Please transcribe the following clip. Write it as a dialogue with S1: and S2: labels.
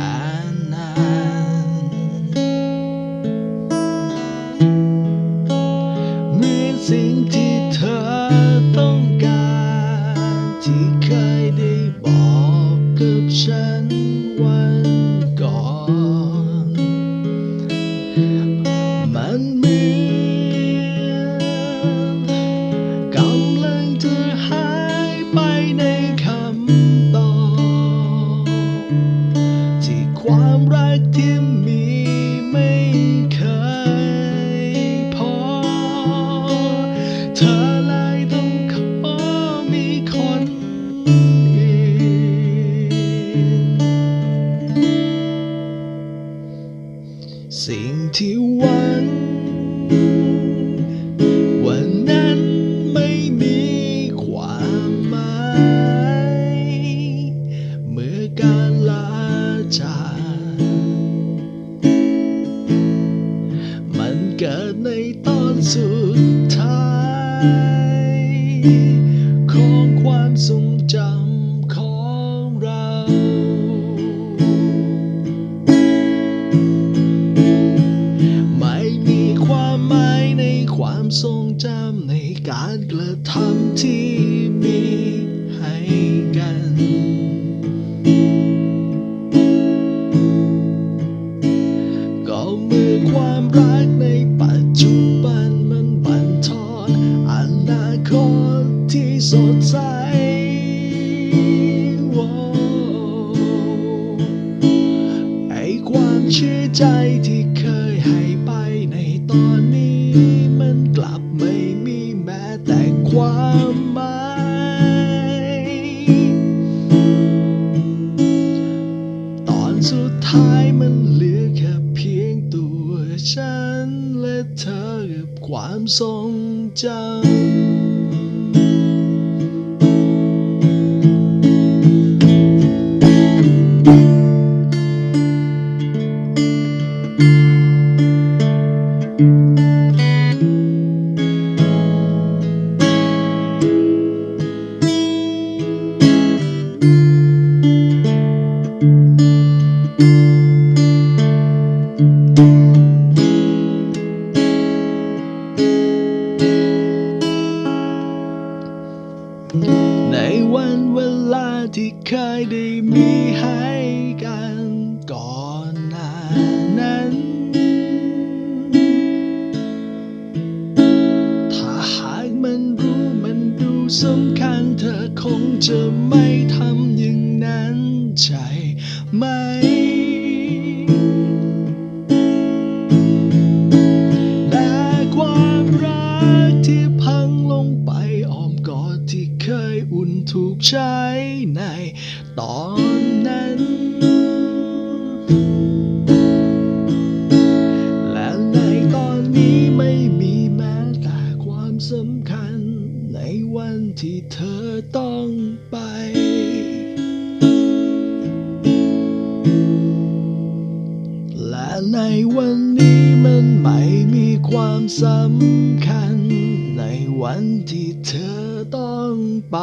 S1: Bye. ธอเลยต้องขอมีคนอื่นสิ่งที่หวัง ทรงจำในการกระทำที่มีให้กัน ก็เมื่อความรักในปัจจุบันมันบั่นทอนอนาคตที่สดใสไอความเชื่อใจที่เคยให้ และเธอกับความทรงจำ ในวันเวลาที่เคยได้มีให้ ตอนนั้น และในตอนนี้ไม่มีแม้แต่ความสำคัญ ในวันที่เธอต้องไปและในวันนี้มันไม่มีความสำคัญ ในวันที่เธอต้องไป